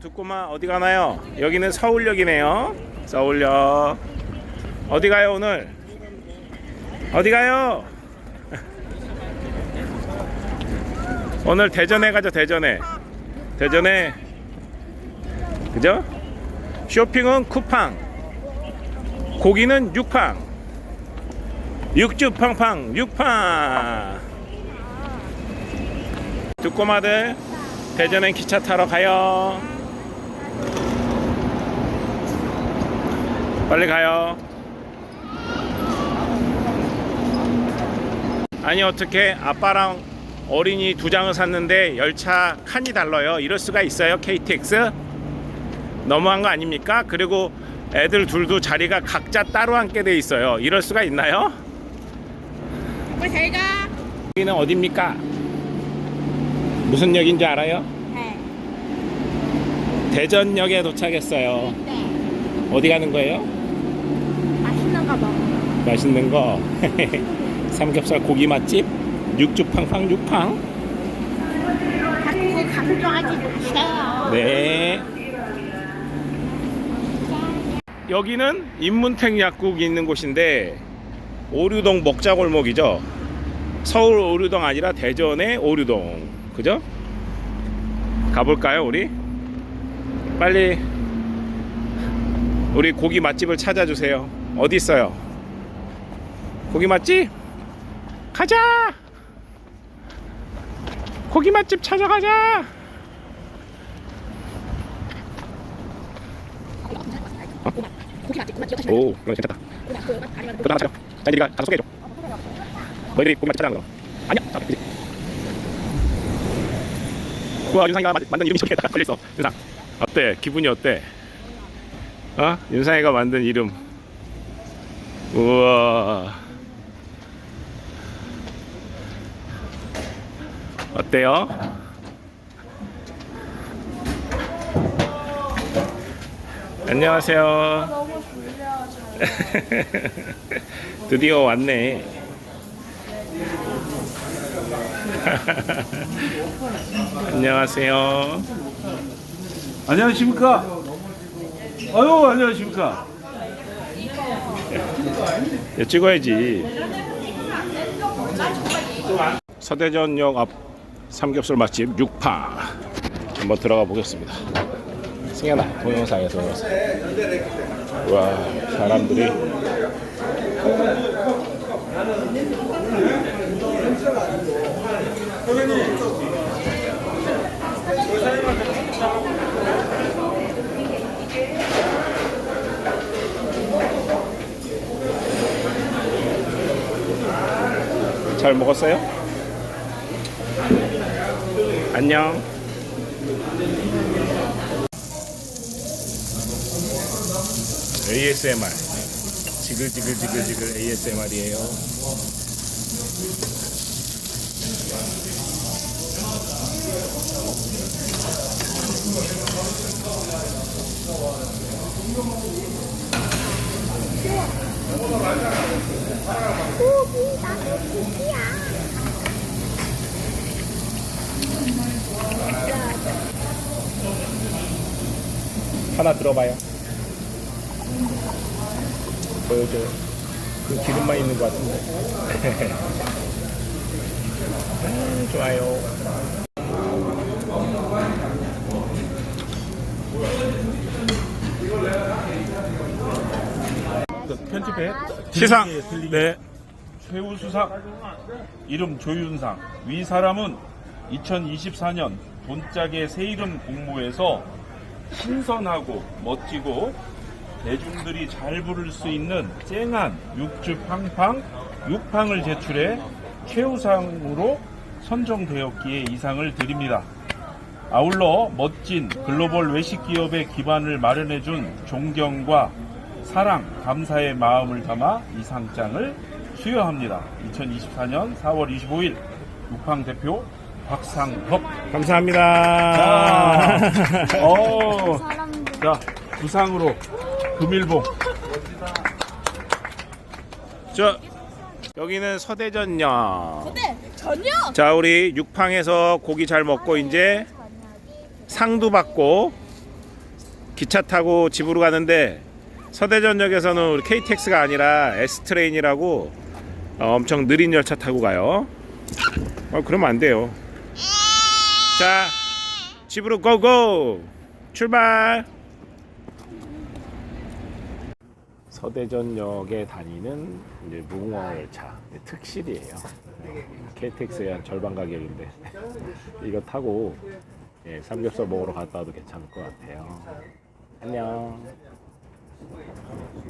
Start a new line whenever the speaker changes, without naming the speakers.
두 꼬마 어디 가나요? 여기는 서울역이네요. 서울역. 어디 가요 오늘? 어디 가요? 오늘 대전에 가죠 대전에. 대전에 그죠? 쇼핑은 쿠팡. 고기는 육팡. 육주 팡팡 육팡. 두 꼬마들 대전엔 기차 타러 가요. 빨리 가요. 아니 어떻게 아빠랑 어린이 두 장을 샀는데 열차 칸이 달라요. 이럴 수가 있어요. KTX 너무한 거 아닙니까? 그리고 애들 둘도 자리가 각자 따로 앉게 돼 있어요. 이럴 수가 있나요?
아빠 잘 가.
여기는 어딥니까? 무슨 역인지 알아요?
네.
대전역에 도착했어요.
네.
어디 가는 거예요?
맛있는 거 먹어.
맛있는 거 삼겹살 고기 맛집 육주 팡팡 육팡
자꾸 강조하지 마세요.
네 여기는 인문택 약국 있는 곳인데 오류동 먹자골목이죠 서울 오류동 아니라 대전의 오류동 그죠? 가볼까요 우리? 빨리 우리 고기 맛집을 찾아주세요 어디 있어요? 고기 맛집? 가자! 고기 맛집 찾아가자! 오, 그거 괜찮다. 그거 하자. 자기가 가서 소개해줘. 너희들이 고기 맛집 찾아가는 거. 아니야, 자, 그지. 우와, 윤상이가 마- 만든 이름이 저기에다가 걸려있어. 윤상. 어때? 기분이 어때? 어? 윤상이가 만든 이름. 우와. 어때요? 안녕하세요. 드디어 왔네. 안녕하세요.
안녕하십니까? 아유 안녕하십니까?
야, 찍어야지. 서대전역 앞 삼겹살 맛집 육파 한번 들어가 보겠습니다. 승현아 동영상에서 와 사람들이 잘 먹었어요? 안녕. ASMR. 지글지글지글지글 ASMR이에요. 하나 들어봐요. 보여줘요. 그 기름만 있는 것 같은데. 음, 좋아요.
편집해.
시상.
네. 최우수상 이름 조윤상 위 사람은 2024년 돈짝의 새 이름 공모에서 신선하고 멋지고 대중들이 잘 부를 수 있는 쨍한 육주 팡팡 육팡을 제출해 최우상으로 선정되었기에 이 상을 드립니다. 아울러 멋진 글로벌 외식 기업의 기반을 마련해준 존경과 사랑, 감사의 마음을 담아 이 상장을 수여합니다. 2024년 4월 25일 육팡 대표 박상덕.
감사합니다.
어,
사람들.
자 부상으로 금일봉.
저 여기는 서대전역.
네, 전혀.
자 우리 육팡에서 고기 잘 먹고 이제 상도 받고 기차 타고 집으로 가는데 서대전역에서는 우리 KTX가 아니라 S트레인이라고 어, 엄청 느린 열차 타고 가요. 어, 그러면 안 돼요. 자, 집으로 고고! 출발! 서대전역에 다니는 이제 무궁화 열차 특실이에요. KTX의 한 절반 가격인데 이거 타고 예, 삼겹살 먹으러 갔다 와도 괜찮을 것 같아요. 안녕. 为他们去。